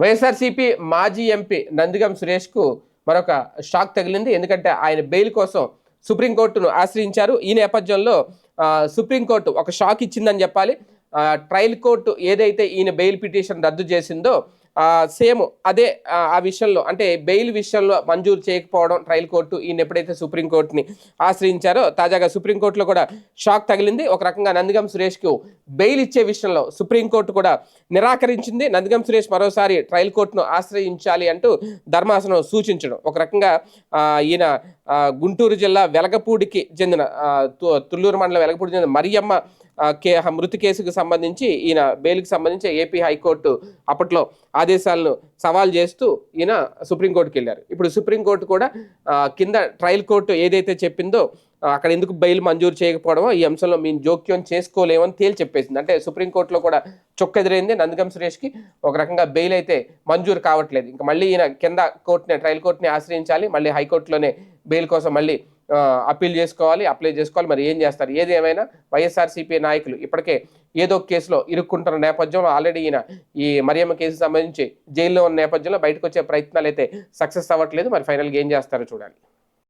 వైఎస్ఆర్సీపీ మాజీ ఎంపీ నందిగం సురేష్కు మరొక షాక్ తగిలింది. ఎందుకంటే ఆయన బెయిల్ కోసం సుప్రీంకోర్టును ఆశ్రయించారు. ఈ నేపథ్యంలో సుప్రీంకోర్టు ఒక షాక్ ఇచ్చిందని చెప్పాలి. ట్రయల్ కోర్టు ఏదైతే ఈయన బెయిల్ పిటిషన్ రద్దు చేసిందో సేమ్ అదే ఆ, విషయంలో అంటే బెయిల్ విషయంలో మంజూరు చేయకపోవడం ట్రయల్ కోర్టు ఈయన ఎప్పుడైతే సుప్రీంకోర్టుని ఆశ్రయించారో తాజాగా సుప్రీంకోర్టులో కూడా షాక్ తగిలింది. ఒక రకంగా నందిగం సురేష్కు బెయిల్ ఇచ్చే విషయంలో సుప్రీంకోర్టు కూడా నిరాకరించింది. నందిగం సురేష్ మరోసారి ట్రయల్ కోర్టును ఆశ్రయించాలి అంటూ ధర్మాసనం సూచించడం. ఒక రకంగా ఈయన గుంటూరు జిల్లా వెలగపూడికి చెందిన తు- తుళ్ళూరు మండలం వెలగపూడికి చెందిన మరియమ్మ కే మృతి కేసుకు సంబంధించి ఈయన బెయిల్కి సంబంధించి ఏపీ హైకోర్టు అప్పట్లో ఆదేశాలను సవాల్ చేస్తూ ఈయన సుప్రీంకోర్టుకి వెళ్ళారు ఇప్పుడు సుప్రీంకోర్టు కూడా కింద ట్రయల్ కోర్టు ఏదైతే చెప్పిందో అక్కడ ఎందుకు బెయిల్ మంజూరు చేయకపోవడమో ఈ అంశంలో మేము జోక్యం చేసుకోలేమని తేల్చి చెప్పేసింది. అంటే సుప్రీంకోర్టులో కూడా చొక్కెదిరైంది. ఎదురైంది సురేష్కి ఒక రకంగా బెయిల్ అయితే మంజూరు కావట్లేదు. ఇంకా మళ్ళీ ఈయన కింద కోర్టుని ట్రయల్ కోర్టుని ఆశ్రయించాలి. మళ్ళీ హైకోర్టులోనే బెయిల్ కోసం మళ్ళీ అప్పీల్ చేసుకోవాలి అప్లై చేసుకోవాలి. మరి ఏం చేస్తారు? ఏది ఏమైనా వైఎస్ఆర్సీపీ నాయకులు ఇప్పటికే ఏదో కేసులో ఇరుక్కుంటున్న నేపథ్యంలో ఆల్రెడీ ఈయన ఈ మరియమ్మ కేసు సంబంధించి జైల్లో ఉన్న నేపథ్యంలో బయటకు వచ్చే ప్రయత్నాలు అయితే సక్సెస్ అవ్వట్లేదు. మరి ఫైనల్గా ఏం చేస్తారో చూడాలి.